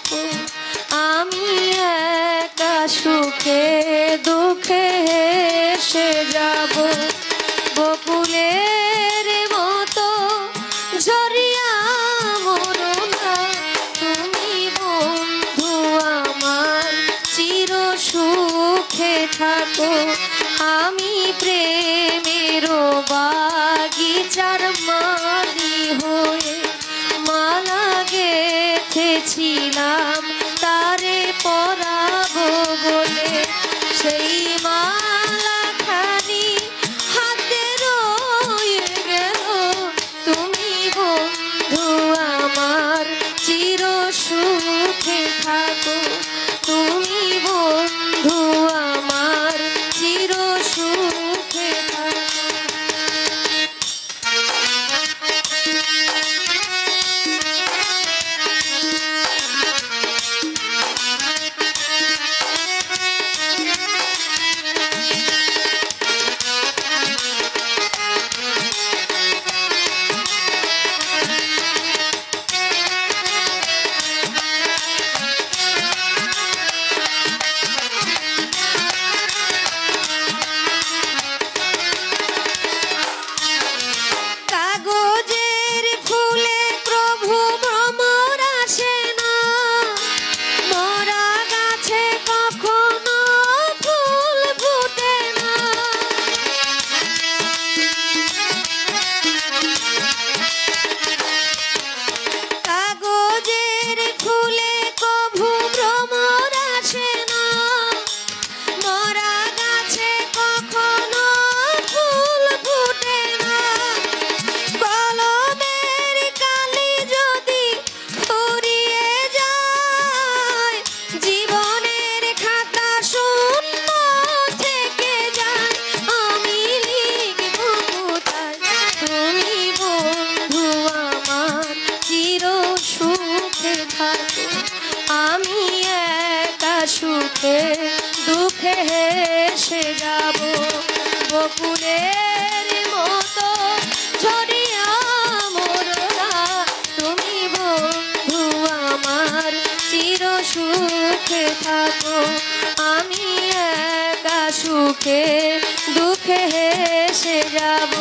আপু আমি একা সুখে দুঃখে সে যাব। বকুলের মতো ঝরিয়া মরনা তুমি বন্ধু আমার, চির সুখে থাকো। আমি প্রেমের বা say ফুলের আমার চির সুখে থাকো। আমি একা সুখে দুঃখে হেসে যাব।